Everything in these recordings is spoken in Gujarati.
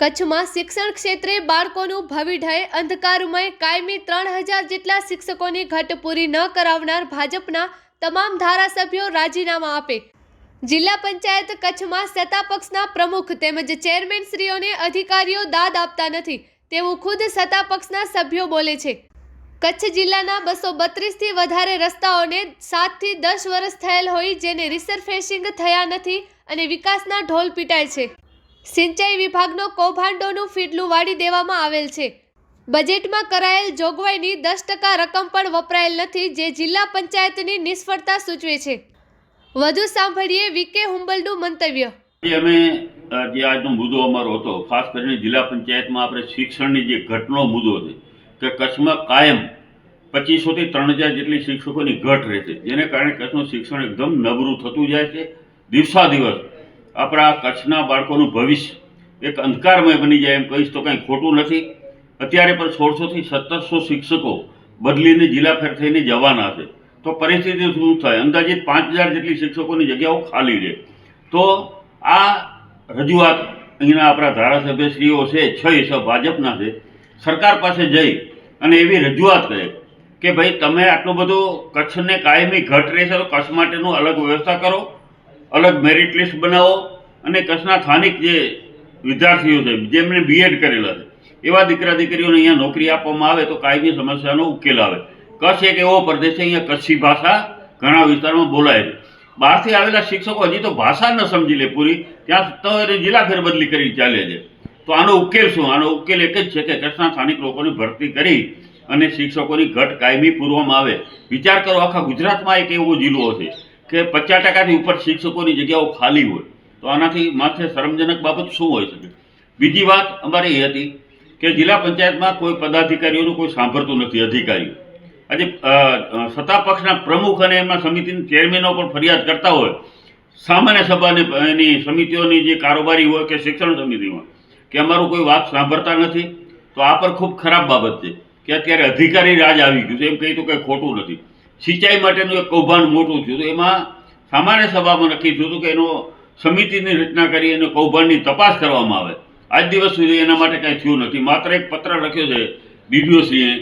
કચ્છમાં શિક્ષણ ક્ષેત્રે બાળકોનું ભવિઢય અંધકારમય કાયમી ત્રણ હજાર જેટલા શિક્ષકોની ઘટ પૂરી ન કરાવનાર ભાજપના તમામ ધારાસભ્યો રાજીનામા આપે. જિલ્લા પંચાયત કચ્છમાં સત્તાપક્ષના પ્રમુખ તેમજ ચેરમેનશ્રીઓને અધિકારીઓ દાદ આપતા નથી, તેવું ખુદ સત્તાપક્ષના સભ્યો બોલે છે. કચ્છ જિલ્લાના બસો બત્રીસથી વધારે રસ્તાઓને સાતથી દસ વર્ષ થયેલ હોય, જેને રિસરફેસિંગ થયા નથી અને વિકાસના ઢોલ પીટાય છે. સિંચાઈ વિભાગનો કૌભાંડોનું ફીડલું વાળી દેવામાં આવેલ છે. બજેટમાં કરાયેલ જોગવાઈની દસ ટકા રકમ પણ વપરાયેલ નથી, જે જિલ્લા પંચાયતની નિષ્ફળતા સૂચવે છે. વધુ સાંભળીએ વીકે હુંબલનું મંતવ્ય. અમે જે આજનો મુદ્દો અમારો હતો, ખાસ કરીને જિલ્લા પંચાયતમાં આપણે શિક્ષણની જે ઘટનો મુદ્દો છે, કે કચ્છમાં કાયમ પચીસોથી ત્રણ હજાર જેટલી શિક્ષકોની ઘટ રહેશે જેને કારણે કચ્છનું શિક્ષણ એકદમ નબળું થતું જાય છે દિવસા દિવસ આપણા કચ્છના બાળકોનું ભવિષ્ય એક અંધકારમય બની જાય એમ કહીશ તો કંઈ ખોટું નથી. અત્યારે પણ સોળસોથી સત્તરસો શિક્ષકો બદલીને જિલ્લા ફેર થઈને જવાના છે. તો પરિસ્થિતિ શું થાય? અંદાજિત પાંચ હજાર જેટલી શિક્ષકોની જગ્યાઓ ખાલી રહે તો આ રજૂઆત અહીંના આપણા ધારાસભ્યશ્રીઓ છે, છ છ ભાજપના છે. સરકાર પાસે જઈ અને એવી રજૂઆત કરે કે ભાઈ તમે આટલું બધું કચ્છને કાયમી ઘટ રહેશે તો કચ્છ માટેનું અલગ વ્યવસ્થા કરો. અલગ મેરિટ લિસ્ટ બનાવો અને કચ્છના સ્થાનિક જે વિદ્યાર્થીઓ છે જેમણે બીએડ કરેલા છે, એવા દીકરા દીકરીઓને અહીંયા નોકરી આપવામાં આવે તો કાયમી સમસ્યાનો ઉકેલ આવે. કચ્છ એક એવો પ્રદેશ છે, અહીંયા કચ્છી ભાષા ઘણા વિસ્તારોમાં બોલાય છે. બહારથી આવેલા શિક્ષકો હજી તો ભાષા ન સમજી લે પૂરી, ત્યાં તો એને જિલ્લા ફેરબદલી કરી ચાલે છે. તો આનો ઉકેલ શું? આનો ઉકેલ એક જ છે કે કચ્છના સ્થાનિક લોકોની ભરતી કરી અને શિક્ષકોની ઘટ કાયમી પૂરવામાં આવે. વિચાર કરો, આખા ગુજરાતમાં એક એવો જિલ્લો છે. કે પચાસ ટકાથી ઉપર શિક્ષકોની જગ્યાઓ ખાલી હોય, તો આનાથી માથે શરમજનક બાબત શું હોઈ શકે? બીજી વાત અમારે એ હતી કે જિલ્લા પંચાયતમાં કોઈ પદાધિકારીઓનું કોઈ સાંભળતું નથી, અધિકારીઓ. આજે સત્તા પક્ષના પ્રમુખ અને એમાં સમિતિના ચેરમેનો પણ ફરિયાદ કરતા હોય, સામાન્ય સભાને એની સમિતિઓની જે કારોબારી હોય કે શિક્ષણ સમિતિમાં, કે અમારું કોઈ વાત સાંભળતા નથી, તો આ પર ખૂબ ખરાબ બાબત છે, કે અત્યારે અધિકારી રાજ આવી ગયું છે, એમ કહી તો કંઈ ખોટું નથી. સિંચાઈ માટેનું એક કૌભાંડ મોટું થયું હતું. એમાં સામાન્ય સભામાં નક્કી થયું હતું કે એનો સમિતિની રચના કરી અને કૌભાંડની તપાસ કરવામાં આવે. આજ દિવસ સુધી એના માટે કાંઈ થયું નથી. માત્ર એક પત્ર લખ્યો છે ડીડીઓશ્રીએ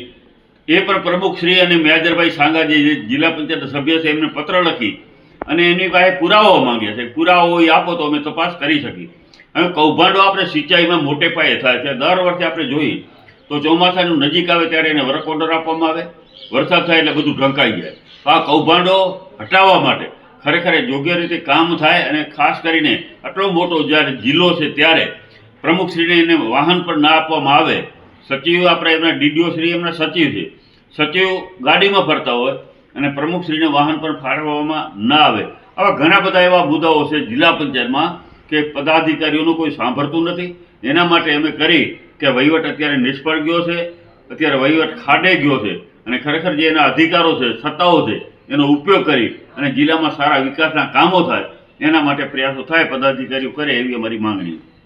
એ પણ પ્રમુખશ્રી અને મેજરભાઈ સાંગા જે જિલ્લા પંચાયત સભ્ય છે, એમને પત્ર લખી અને એની પાસે પુરાવાઓ માંગ્યા છે. પુરાવાઓ એ આપો તો અમે તપાસ કરી શકીએ. હવે કૌભાંડો આપણે સિંચાઈમાં મોટે પાયે થાય છે. દર વર્ષે આપણે જોઈએ તો ચોમાસાનું નજીક આવે ત્યારે એને વર્ક ઓર્ડર આપવામાં આવે. વરસાદ થાય એટલે બધું ઢંકાઈ જાય. આ કૌભાંડો હટાવવા માટે ખરેખર યોગ્ય રીતે કામ થાય અને ખાસ કરીને આટલો મોટો જ્યારે જિલ્લો છે ત્યારે પ્રમુખશ્રીને એને વાહન પર ના આપવામાં આવે. સચિવ આપણે એમના ડીડીઓ શ્રી, એમના સચિવ છે. સચિવ ગાડીમાં ફરતા હોય અને પ્રમુખશ્રીને વાહન પર ફાળવવામાં ના આવે. આવા ઘણા બધા એવા મુદ્દાઓ છે જિલ્લા પંચાયતમાં કે પદાધિકારીઓનું કોઈ સાંભળતું નથી. એના માટે અમે કરી કે વહીવટ અત્યારે નિષ્ફળ ગયો છે. અત્યારે વહીવટ ખાડે ગયો છે. અને ખરેખર જે એના અધિકારો છે, સત્તાઓ છે, એનો ઉપયોગ કરી અને જિલ્લામાં સારા વિકાસના કામો થાય, એના માટે પ્રયાસો થાય, પદાધિકારીઓ કરે એવી અમારી માંગણી છે.